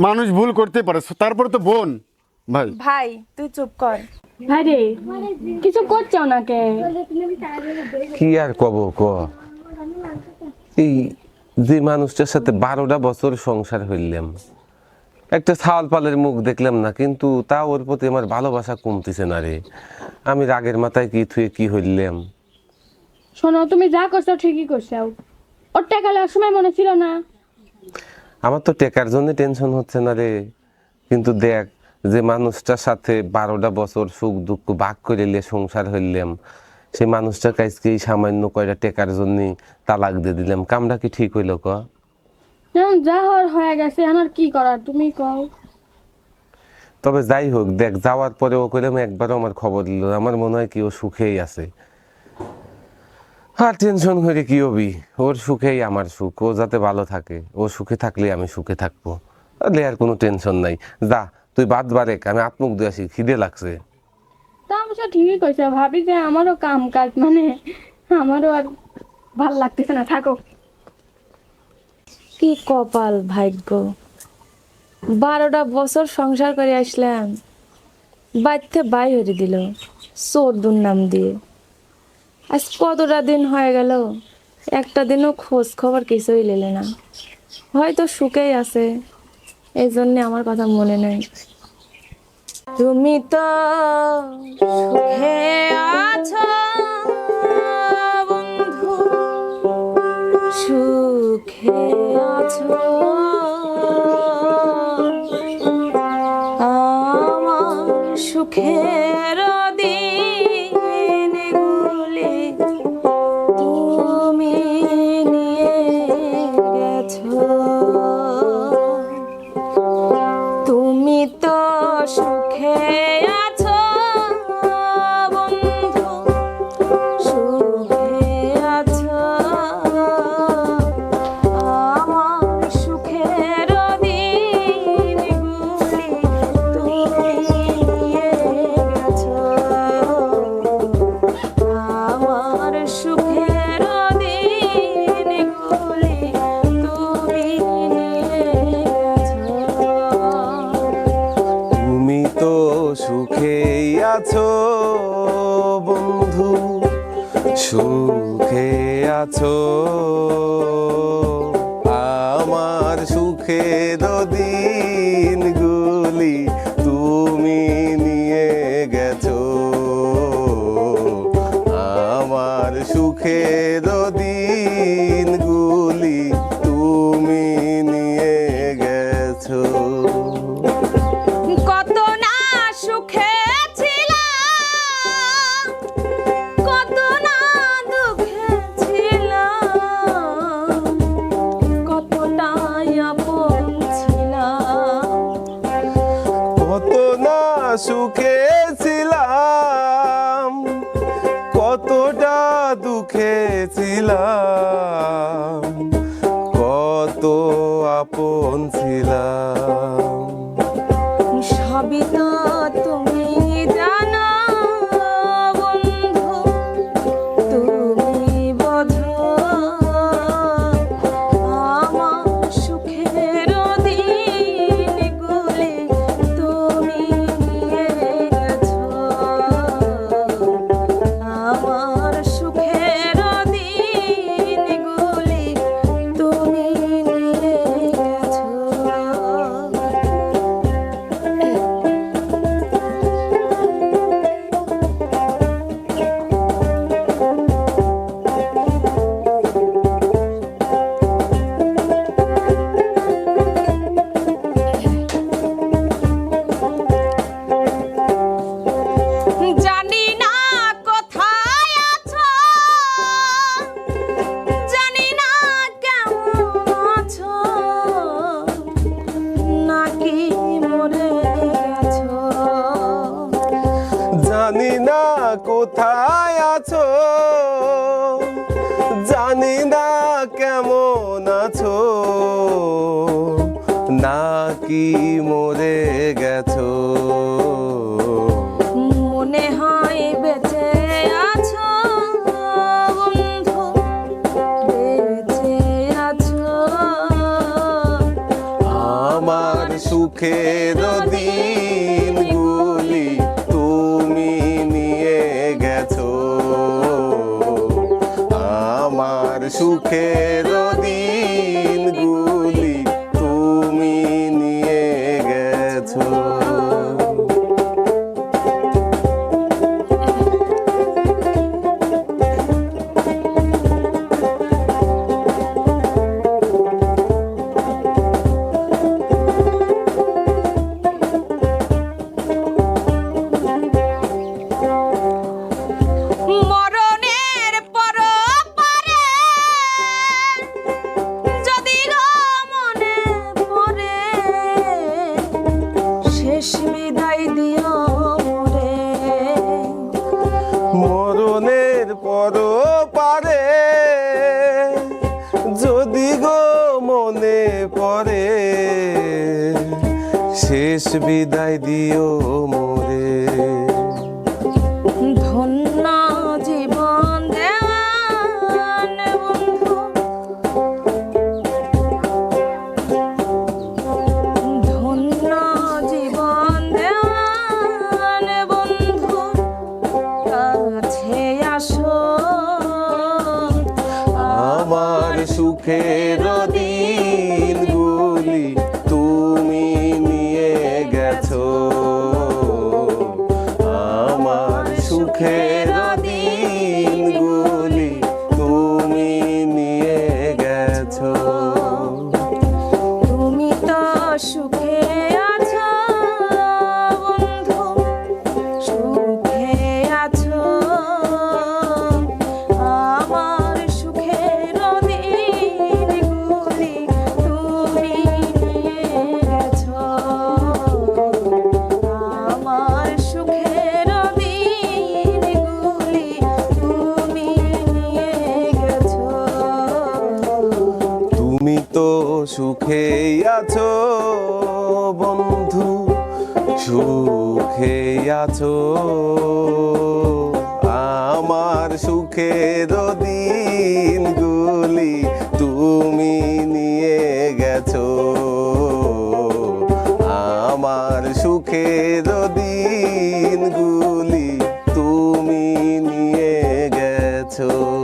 মানুষ ভুল করতে পারে তারপরে তো বোন ভাই। ভাই তুই চুপ কর। ভাই রে কিছু করছে ওনাকে কি আর কব ক? এই যে মানুষটার সাথে বারোটা বছর সংসার হইলাম একটা ছাওয়াল পালের মুখ দেখলাম না কিন্তু তা ওর প্রতি আমার ভালোবাসা কমতেছে না রে। আমি রাগের মাথায় কি থুয়ে কি হইলাম? শোনো তুমি যা করছ ঠিকই করছ। ওর টাকা লওয়ার সময় মনে ছিল না। আমার তো টেকার জন্য টেনশন হচ্ছে না রে। কিন্তু দেখ যে মানুষটার সাথে বারোটা বছর সুখ দুঃখ ভাগ করে নিয়ে সংসার হইলাম সেই মানুষটার কাছকে এই সামান্য কয়টা টেকার জন্য তালাক দিয়ে দিলাম। কামটা কি ঠিক হইল ক? যা হওয়ার হয়ে গেছে আর কি করার তুমি কও। তবে যাই হোক দেখ যাওয়ার পরে ও কইলাম একবারও আমার খবর দিল আমার মনে হয় কি ও সুখেই আছে। আর টেনশন করে কি হবি? ওর সুখেই আমার সুখ। ও যাতে ভালো থাকে। ও সুখে থাকলে আমি সুখে থাকব। তাহলে আর কোনো টেনশন নাই। যা তুই বাদ বারেক আমি আত্মুখ দিয়ে আসি খিদে লাগছে। তা অবশ্য ঠিকই কইছে। ভাবি যে আমারও কাম কাজ মানে আমারও আর ভালো লাগতেছে না। থাকো কি কপাল ভাগ্য। বারোটা বছর সংসার করে আসলাম। বাড়িতে বাই হয়ে দিল চোর দুর্নাম দিয়ে। আজ কতটা দিন হয়ে গেল? একটা দিনও খোঁজ খবর কিছুই নিলে না। হয়তো সুখেই আছে এই জন্যে আমার কথা মনে নেই। তুমি তো সুখে আছো, বন্ধু। সুখে আছো। আমার সুখের সুখে আছো? আমার সুখে দিনগুলি সবই তো তুমি সুখের শেষ বিদায় দিও মোরে। ধন্য জীবন দেওয়ান বন্ধু। ধন্য জীবন দেওয়ান বন্ধু। কাছে আসো। আমার সুখের সুখে আছো, বন্ধু। সুখে আছো। আমার সুখে সুখের দিনগুলি তুমি নিয়ে গেছো। আমার সুখে সুখের দিনগুলি তুমি নিয়ে গেছো।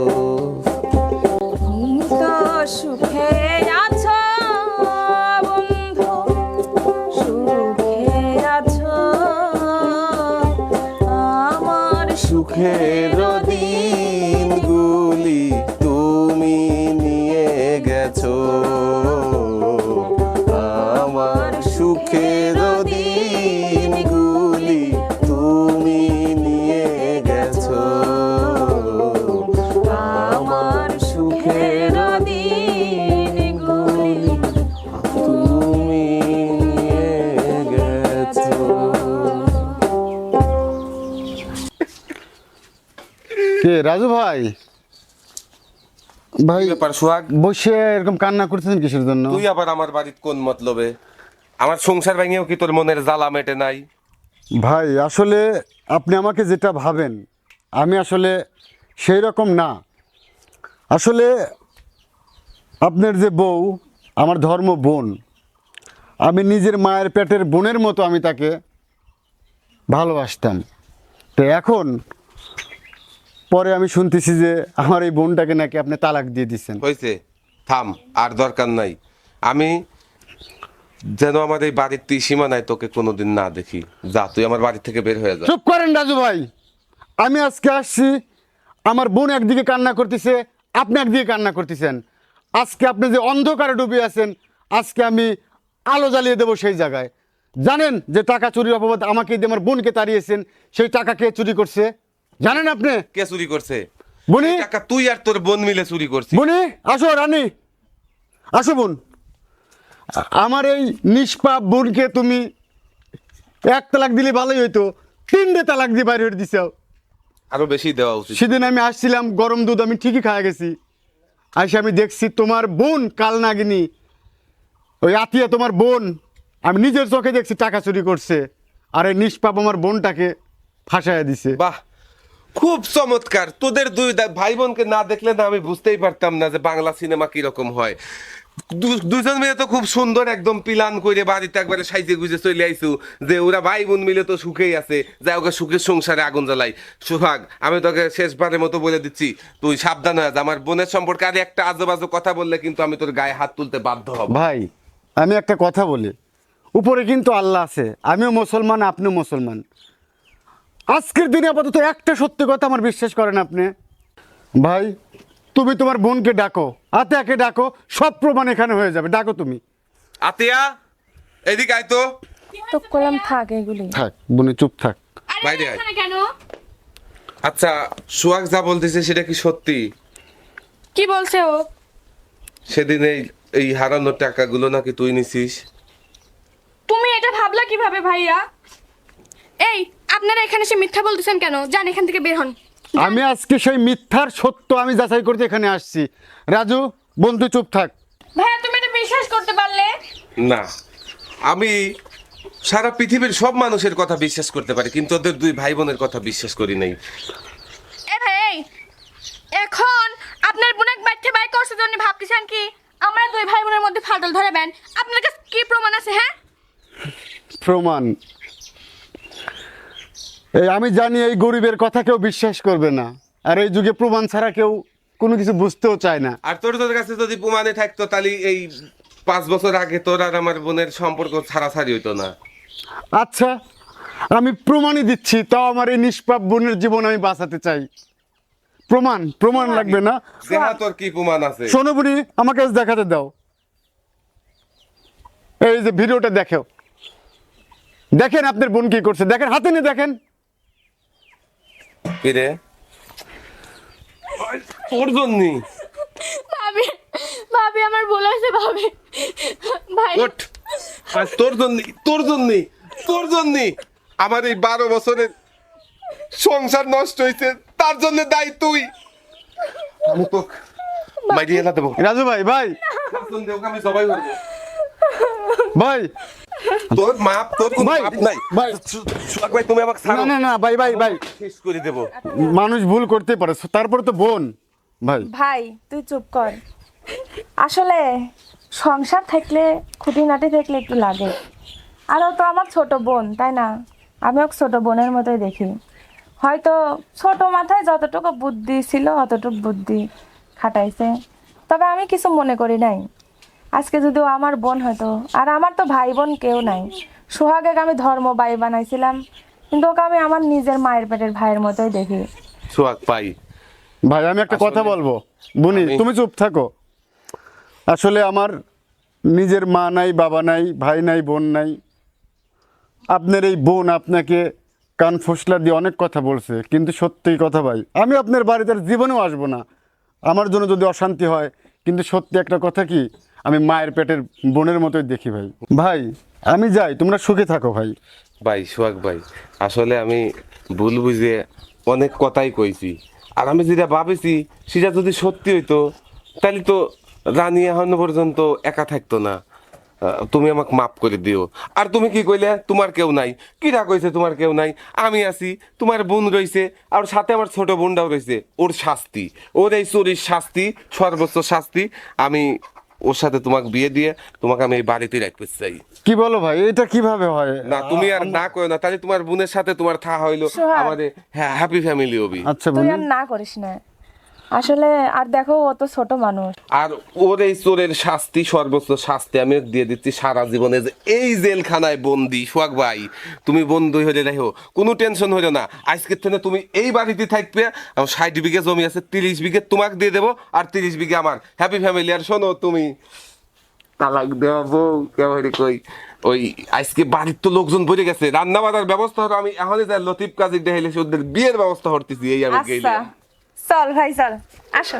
রাজু ভাই। ভাই ব্যাপার সোহাগ? বসে এরকম কান্না করতেছেন কিসের জন্য? তুই আবার আমার বাড়ির কোন মতলবে? আমার সংসার ভেঙেও কি তোর মনের জ্বালা মেটে নাই? ভাই আসলে আপনি আমাকে যেটা ভাবেন আমি আসলে সেই রকম না। আসলে আপনার যে বউ আমার ধর্ম বোন আমি নিজের মায়ের পেটের বোনের মতো আমি তাকে ভালোবাসতাম। তো এখন পরে আমি শুনতেছি যে আমার এই বোনটাকে নাকি আপনি তালাক দিয়ে দিচ্ছেন হয়েছে থাম আর দরকার নাই। আমি যেন আমার এই বাড়ির তুই সীমানায় তোকে কোনোদিন না দেখি। যা তুই আমার বাড়ি থেকে বের হয়ে যা। চুপ করেন রাজু ভাই। আমি আজকে আসছি আমার বোন একদিকে কান্না করতেছে আপনি একদিকে কান্না করতেছেন। আজকে আপনি যে অন্ধকারে ডুবে আছেন আজকে আমি আলো জ্বালিয়ে দেবো সেই জায়গায়। জানেন যে টাকা চুরির অপবাদ আমাকে দিয়ে আমার বোনকে তাড়িয়েছেন সেই টাকা কে চুরি করছে? জানেন আপনি? কে চুরি করছে? বনি? টাকা তুই আর তোর বোন মিলে চুরি করছিস। বনি আসো রানী। আসো বোন। আমার এই নিষ্পাপ বোনকে তুমি এক তালাক দিলে ভালোই হইতো। তিনটে তালাক দিয়ে বাইরে হয়ে দিছাও আরও বেশি দেওয়া উচিত। সেদিন আমি আসছিলাম গরম দুধ আমি ঠিকই খাওয়া গেছি। আসে আমি দেখছি তোমার বোন কাল নাগিনি। ওই আতিয়া তোমার বোন আমি নিজের চোখে দেখছি টাকা চুরি করছে। আর এই নিষ্পাপ আমার বোনটাকে ফাঁসাইয়া দিছে। বাহ! খুব চমৎকার। তোদের দুই ভাই বোনকে না দেখলে না আমি বুঝতেই পারতাম না যে বাংলা সিনেমা কীরকম হয়। দুজন মিলে তো খুব সুন্দর একদম প্ল্যান করে বাড়িতে একবারে সাইজে গুজে চলে আইছু যে ওরা ভাই বোন মিলে তো সুখেই আছে। যাই ওকে সুখের সংসারে আগুন জ্বালাই। সুহাগ, আমি তোকে শেষবারের মতো বলে দিচ্ছি, তুই সাবধান হয়ে আমার বোনের সম্পর্কে আর একটা আজব আজব কথা বললে কিন্তু আমি তোর গায়ে হাত তুলতে বাধ্য হব। ভাই, আমি একটা কথা বলি। উপরে কিন্তু আল্লাহ আছে। আমিও মুসলমান, আপনিও মুসলমান। আজকের দিনে আপাতত একটা সত্যি কথা আমার বিশ্বাস করেন আপনি। ভাই তুমি তোমার বোনকে ডাকো আতেয়াকে ডাকো সব প্রমাণ এখানে হয়ে যাবে। ডাকো তুমি। আতিয়া এদিকে আয় তো। তো করলাম থাক এগুলি। থাক বোনে চুপ থাক। আরে বাইরে আয়। এখানে কেন? আচ্ছা সুহাগ যা বলতেছে সেটা কি সত্যি? কি বলছে ও? সেদিন এই এই হারানো টাকাগুলো নাকি তুই নিছিস? তুমি এটা ভাবলা কীভাবে ভাইয়া? এই আপনারা এখানে সে মিথ্যা বলতেছেন কেন? যান এখান থেকে বের হন। আমি আজকে সেই মিথ্যার সত্য আমি যাচাই করতে এখানে আসছি। রাজু বন্ধু চুপ থাক। ভাইয়া তুমি এটা বিশ্বাস করতে পারলে? না। আমি সারা পৃথিবীর সব মানুষের কথা বিশ্বাস করতে পারি কিন্তু ওদের দুই ভাই বোনের কথা বিশ্বাস করি নাই। এ ভাই এখন আপনার বোনের বাচ্চা বাই করছে জন্য ভাবতেছেন কি? আমরা দুই ভাই বোনের মধ্যে ফাটল ধরে বেন। আপনার কাছে কি প্রমাণ আছে হ্যাঁ? প্রমাণ? এই আমি জানি এই গরিবের কথা কেউ বিশ্বাস করবে না। আর এই যুগে প্রমাণ ছাড়া কেউ কোনো কিছু বুঝতেও চায় না। আর তোর তোর কাছে যদি প্রমাণে থাকতো তাহলে এই পাঁচ বছর আগে তোর আর আমার বোনের সম্পর্ক ছাড়াছাড়ি হইতো না। আচ্ছা আমি প্রমাণই দিচ্ছি তাও আমার এই নিষ্পাপ বোনের জীবন আমি বাঁচাতে চাই। প্রমাণ প্রমাণ লাগবে না? দেখা তোর কি প্রমাণ আছে? শোনো বুড়ি আমাকে দেখাতে দাও। এই যে ভিডিওটা দেখো দেখেন আপনার বোন কি করছে। দেখেন হাতে নিয়ে দেখেন। কিরে? তোর জন্যই ভাবি ভাবি আমার ভুল হয়েছে ভাবি। ভাই। ওঠ আর তোর জন্য তোর জন্য তোর জন্য আমার এই বারো বছরের সংসার নষ্ট হয়েছে তার জন্য দায়ী তুই। আমি তো মাইরিয়ে না দেবো। রাজু ভাই ভাই। আমি সবাই করব ভাই তোর মাপ তোর কোনো ভাই, মাপ নাই। ভাই। সুহাগ ভাই তুমি আমাকে না ছাড়ো। না না ভাই ভাই ভাই। শেষ করে দেবো। মানুষ ভুল করতে পারে তারপরে তো বোন ভাই। ভাই তুই চুপ কর। আসলে সংসার থাকলে খুঁটিনাটি থাকলে একটু লাগে। আর ও তো আমার ছোট বোন তাই না? আমি ওকে ছোট বোনের মতোই দেখি। হয়তো ছোট মাথায় যতটুকু বুদ্ধি ছিল অতটুকু বুদ্ধি খাটাইছে। তবে আমি কিছু মনে করি নাই। আজকে যদি ও আমার বোন হতো আর আমার তো ভাই বোন কেউ নাই। সোহাগে আমি ধর্ম বাই বানাইছিলাম কিন্তু ওকে আমি আমার নিজের মায়ের পেটের ভাইয়ের মতোই দেখি। সোহাগ পাই ভাই আমি একটা কথা বলব। বুনি তুমি চুপ থাকো। আসলে আমার নিজের মা নাই বাবা নাই ভাই নাই বোন নাই। আপনার এই বোন আপনাকে কান ফসলা দিয়ে অনেক কথা বলছে কিন্তু সত্যিই কথা ভাই আমি আপনার বাড়িতে আর জীবনেও আসব না। আমার জন্য যদি অশান্তি হয় কিন্তু সত্যি একটা কথা কি আমি মায়ের পেটের বোনের মতোই দেখি ভাই। ভাই, আমি যাই, তোমরা সুখে থাকো ভাই। ভাই, সোহাগ ভাই, আসলে আমি ভুল বুঝে অনেক কথাই কইছি। আর আমি যেটা ভাবেছি, সেটা যদি সত্যি হইতো, তাহলে তো রানী এখনও পর্যন্ত একা থাকতো না। তুমি আমাকে মাফ করে দিও। আর তুমি কি কইলে? তোমার কেউ নাই। কিরা কইছে তোমার কেউ নাই? আমি আছি, তোমার বোন রইছে, আর সাথে আমার ছোট বোনটাও রইছে। ওর শাস্তি, ওর এই চুরির শাস্তি, সর্বোচ্চ শাস্তি, আমি ওর সাথে তোমাকে বিয়ে দিয়ে তোমাকে আমি এই বাড়িতে রাখতে চাই। কি বলো ভাই? এটা কীভাবে হয়? না তুমি আর না কয়ো না। তাহলে তোমার বোনের সাথে তোমার থা হইল আমাদের হ্যাঁ হ্যাপি ফ্যামিলি হবি। আচ্ছা তুই আর না করিস না। আসলে আর দেখো ও তো ছোট মানুষ। আর ওর এই চোরের শাস্তি সর্বোচ্চ শাস্তি আমি দিয়ে দিচ্ছি সারা জীবনে যে এই জেলখানায় বন্দি। সোহাগ ভাই তুমি বন্ধু হয়ে দেখো কোনো টেনশন হইল না। আজকের থেকে তুমি এই বাড়িতে থাকবে আমার ষাট বিঘে জমি আছে তিরিশ বিঘে তোমাকে দিয়ে দেবো আর তিরিশ বিঘে আমার। হ্যাপি ফ্যামিলি আর শোনো তুমি। তালাক দেওয়া বউ কেমন কই ওই আজকে বাড়ির তো লোকজন ভরে গেছে। রান্না বান্নার ব্যবস্থা হলো আমি এখনই যাই লতিফ কাজী দেখলে ওদের বিয়ের ব্যবস্থা করতেছি এই আমি গেলে আচ্ছা। চল ভাই চল। আসো।